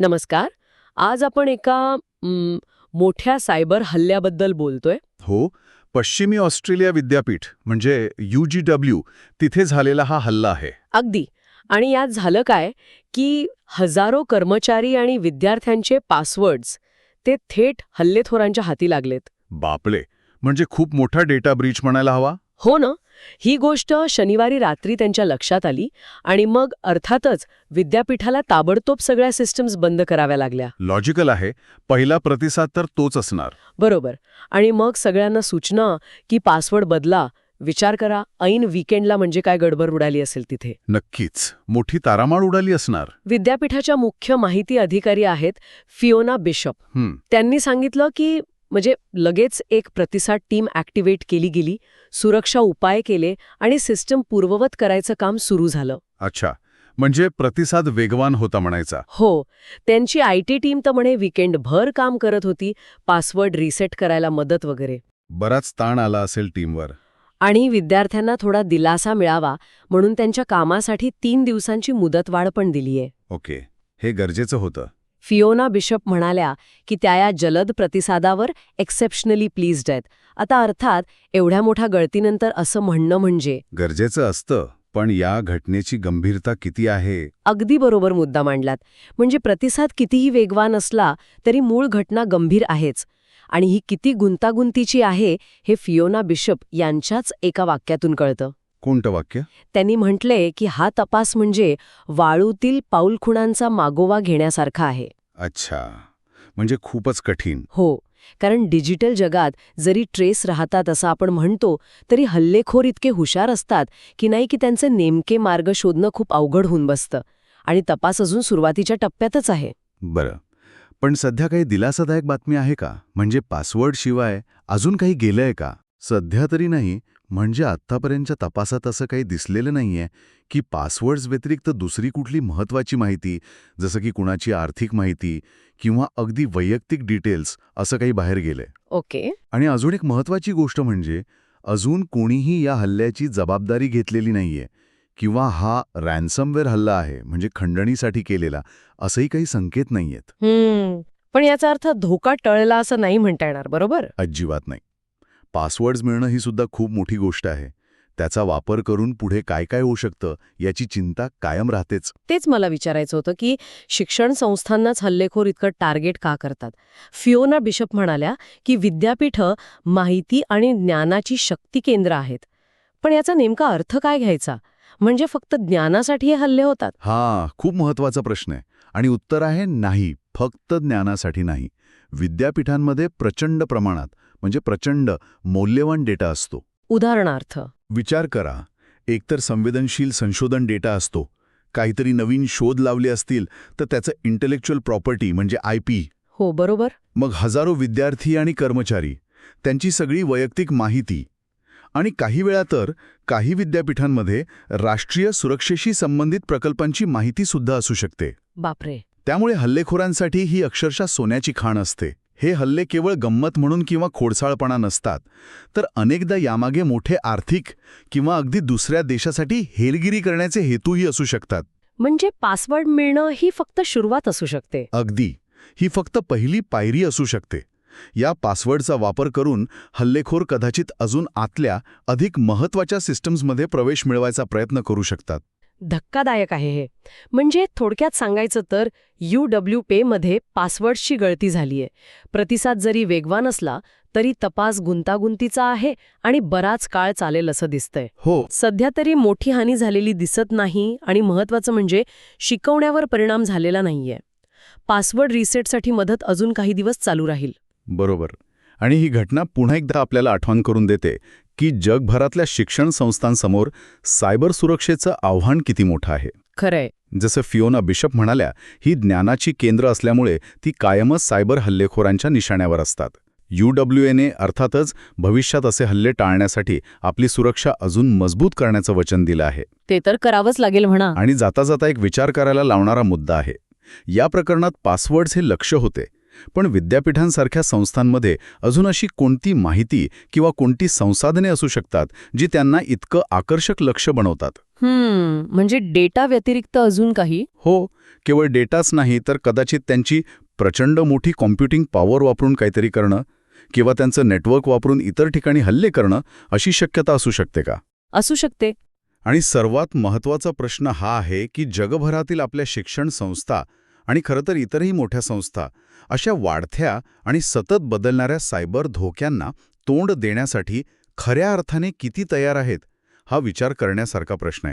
नमस्कार. आज आपण एका मोठ्या सायबर हल्ल्याबद्दल बोलतोय. हो. पश्चिमी ऑस्ट्रेलिया विद्यापीठ म्हणजे यू जी डब्ल्यू तिथे झालेला हा हल्ला आहे. अगदी. आणि यात झालं काय की हजारो कर्मचारी आणि विद्यार्थ्यांचे पासवर्ड्स ते थेट हल्लेखोरांच्या हाती लागलेत. बापले म्हणजे खूप मोठा डेटा ब्रीच म्हणायला हवा? हो ना. ही गोष्ट शनिवारी रात्री त्यांच्या लक्षात आली आणि मग अर्थातच विद्यापीठाला ताबडतोब सगळ्या सिस्टम्स बंद कराव्या लागल्या. लॉजिकल आहे. पहिला प्रतिसाद तर तोच असणार. बरोबर. आणि मग सगळ्यांना सूचना की पासवर्ड बदला. विचार करा ऐन वीकेंडला म्हणजे काय गडबड उडाली असेल तिथे. नक्कीच. मोठी तारामाळ उडाली असणार. विद्यापीठाच्या मुख्य माहिती अधिकारी आहेत फिओना बिशप. त्यांनी सांगितलं की म्हणजे लगेच एक प्रतिसाद टीम ॲक्टिवेट केली गेली सुरक्षा उपाय केले आणि सिस्टम पूर्ववत करायचं काम सुरू झालं. अच्छा. म्हणजे प्रतिसाद वेगवान होता म्हणायचा. हो. त्यांची आय टी टीम तर म्हणे विकेंडभर काम करत होती पासवर्ड रिसेट करायला मदत वगैरे. बराच ताण आला असेल टीमवर. आणि विद्यार्थ्यांना थोडा दिलासा मिळावा म्हणून त्यांच्या कामासाठी तीन दिवसांची मुदतवाढ पण दिलीये. ओके. हे गरजेचं होतं. फिओना बिशप म्हणाल्या की त्या या जलद प्रतिसादावर एक्सेप्शनली प्लीज्ड आहेत. आता अर्थात एवढ्या मोठ्या गळतीनंतर असं म्हणणं म्हणजे? गरजेचं असतं पण या घटनेची गंभीरता किती आहे? अगदी बरोबर मुद्दा मांडलात. म्हणजे प्रतिसाद कितीही वेगवान असला तरी मूळ घटना गंभीर आहेच. आणि ही किती गुंतागुंतीची आहे हे फिओना बिशप यांच्याच एका वाक्यातून कळतं. कोणतं वाक्य? त्यांनी म्हटले की हा तपास म्हणजे वाळूतील पाऊलखुणांचा मागोवा घेण्यासारखा आहे. अच्छा. म्हणजे खूपच कठीण. हो. कारण डिजिटल जगात जरी ट्रेस राहतात असं आपण म्हणतो तरी हल्लेखोर इतके हुशार असतात की नाही की त्यांचे नेमके मार्ग शोधणं खूप अवघड होऊन बसतं. आणि तपास अजून सुरुवातीच्या टप्प्यातच आहे. बरं. पण सध्या काही दिलासादायक बातमी आहे का? म्हणजे पासवर्ड शिवाय अजून काही गेलंय का? सध्या तरी नाही म्हणजे आत्तापर्यंतच्या तपासात असं काही दिसलेलं नाहीये की पासवर्ड्स व्यतिरिक्त दुसरी कुठली महत्वाची माहिती जसं की कुणाची आर्थिक माहिती किंवा अगदी वैयक्तिक डिटेल्स असं काही बाहेर गेलंय. ओके. आणि अजून एक महत्वाची गोष्ट म्हणजे अजून कोणीही या हल्ल्याची जबाबदारी घेतलेली नाहीये किंवा हा रॅन्समवेअर हल्ला आहे म्हणजे खंडणीसाठी केलेला असंही काही संकेत नाहीयेत. पण याचा अर्थ धोका टळला असं नाही म्हणता येणार बरोबर? अजिबात नाही. पासवर्ड्स मिळणं ही सुद्धा खूप मोठी गोष्ट आहे. त्याचा वापर करून पुढे काय काय होऊ शकतं याची चिंता कायम राहतेच. तेच मला विचारायचं होतं की शिक्षण संस्थांनाच हल्लेखोर इतकं टार्गेट का करतात? फिओना बिशप म्हणाल्या की विद्यापीठं माहिती आणि ज्ञानाची शक्ती केंद्र आहेत. पण याचा नेमका अर्थ काय घ्यायचा? म्हणजे फक्त ज्ञानासाठी हे हल्ले होतात? हा खूप महत्त्वाचा प्रश्न आहे. आणि उत्तर आहे नाही फक्त ज्ञानासाठी नाही. विद्यापीठांमध्ये प्रचंड प्रमाणात म्हणजे प्रचंड मौल्यवान डेटा असतो. उदाहरणार्थ. विचार करा एकतर संवेदनशील संशोधन डेटा असतो. काहीतरी नवीन शोध लावले असतील तर त्याचं इंटेलेक्च्युअल प्रॉपर्टी म्हणजे आय पी हो बरोबर. मग हजारो विद्यार्थी आणि कर्मचारी त्यांची सगळी वैयक्तिक माहिती. आणि काही वेळा तर काही विद्यापीठांमध्ये राष्ट्रीय सुरक्षेशी संबंधित प्रकल्पांची माहिती सुद्धा असू शकते. बापरे. त्यामुळे हल्लेखोरांसाठी ही अक्षरशः सोन्याची खाण असते. हे हल्ले केवळ गंमत म्हणून किंवा खोडसाळपणा नसतात. तर अनेकदा यामागे मोठे आर्थिक किंवा अगदी दुसऱ्या देशासाठी हेरगिरी करण्याचे हेतूही असू शकतात. म्हणजे पासवर्ड मिळणं ही फक्त सुरुवात असू शकते. अगदी. ही फक्त पहिली पायरी असू शकते. या पासवर्डचा वापर करून हल्लेखोर कदाचित अजून आतल्या अधिक महत्त्वाच्या सिस्टम्समध्ये प्रवेश मिळवायचा प्रयत्न करू शकतात. धक्कादायक आहे हे. म्हणजे थोडक्यात सांगायचं तर यू डब्ल्यू पेमध्ये पासवर्ड्सची गळती झालीय. प्रतिसाद जरी वेगवान असला तरी तपास गुंतागुंतीचा आहे आणि बराच काळ चालेल असं दिसतंय. हो. सध्या तरी मोठी हानी झालेली दिसत नाही आणि महत्वाचं म्हणजे शिकवण्यावर परिणाम झालेला नाहीये. पासवर्ड रिसेटसाठी मदत अजून काही दिवस चालू राहील. बरोबर. आणि ही घटना पुन्हा एकदा आपल्याला आठवण करून देते की जगभरातल्या शिक्षण संस्थांसमोर सायबर सुरक्षेचं आव्हान किती मोठं आहे? खरंय. जसं फिओना बिशप म्हणाल्या ही ज्ञानाची केंद्र असल्यामुळे ती कायमच सायबर हल्लेखोरांच्या निशाण्यावर असतात. यू डब्ल्यू एने अर्थातच भविष्यात असे हल्ले टाळण्यासाठी आपली सुरक्षा अजून मजबूत करण्याचं वचन दिलं आहे. ते तर करावंच लागेल म्हणा. आणि जाता जाता एक विचार करायला लावणारा मुद्दा आहे. या प्रकरणात पासवर्ड्स हे लक्ष होते. पण विद्यापीठांसारख्या संस्थांमध्ये अजून अशी कोणती माहिती किंवा कोणती संसाधने असू शकतात जी त्यांना इतकं आकर्षक लक्ष बनवतात? म्हणजे डेटा व्यतिरिक्त अजून काही? हो केवळ डेटाच नाही तर कदाचित त्यांची प्रचंड मोठी कॉम्प्युटिंग पॉवर वापरून काहीतरी करणं किंवा त्यांचं नेटवर्क वापरून इतर ठिकाणी हल्ले करणं अशी शक्यता असू शकते का? असू शकते. आणि सर्वात महत्त्वाचा प्रश्न हा आहे की जगभरातील आपल्या शिक्षण संस्था आणि खरं तर इतरही मोठ्या संस्था अशा वाढत्या आणि सतत बदलणाऱ्या सायबर धोक्यांना तोंड देण्यासाठी खऱ्या अर्थाने किती तयार आहेत हा विचार करण्यासारखा प्रश्न आहे.